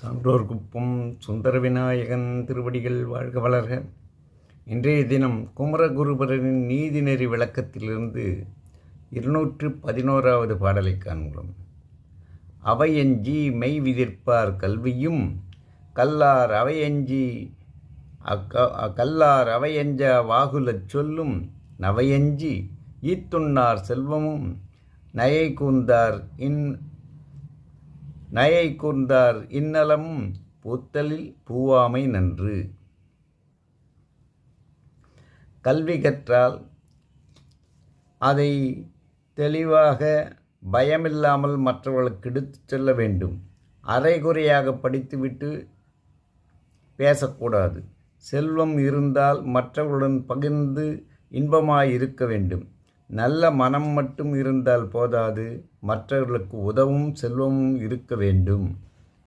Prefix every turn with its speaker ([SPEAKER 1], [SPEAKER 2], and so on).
[SPEAKER 1] சான்றோர் குப்பம் சுந்தர விநாயகன் திருவடிகள் வாழ்க வளர்க. இன்றைய தினம் குமரகுருபரனின் நீதிநெறி விளக்கத்திலிருந்து இருநூற்று பதினோராவது பாடலை காண்கிறோம். அவையஞ்சி மெய் விதிர்ப்பார் கல்வியும் கல்லார் அவையஞ்சி அக்க கல்லார் அவையஞ்ச வாகுலச் சொல்லும் நவையஞ்சி ஈத்துண்ணார் செல்வமும் நயை கூந்தார் இன் நயை கூர்ந்தார் இன்னலம் பூத்தலில் பூவாமை நன்று. கல்வி கற்றால் அதை தெளிவாக பயமில்லாமல் மற்றவர்களுக்கு எடுத்து செல்ல வேண்டும். அரைகுறையாக படித்துவிட்டு பேசக்கூடாது. செல்வம் இருந்தால் மற்றவர்களுடன் பகிர்ந்து இன்பமாய் இருக்க வேண்டும். நல்ல மனம் மட்டும் இருந்தால் போதாது. மற்றவர்களுக்கு உதவும் செல்வமும் இருக்க வேண்டும்.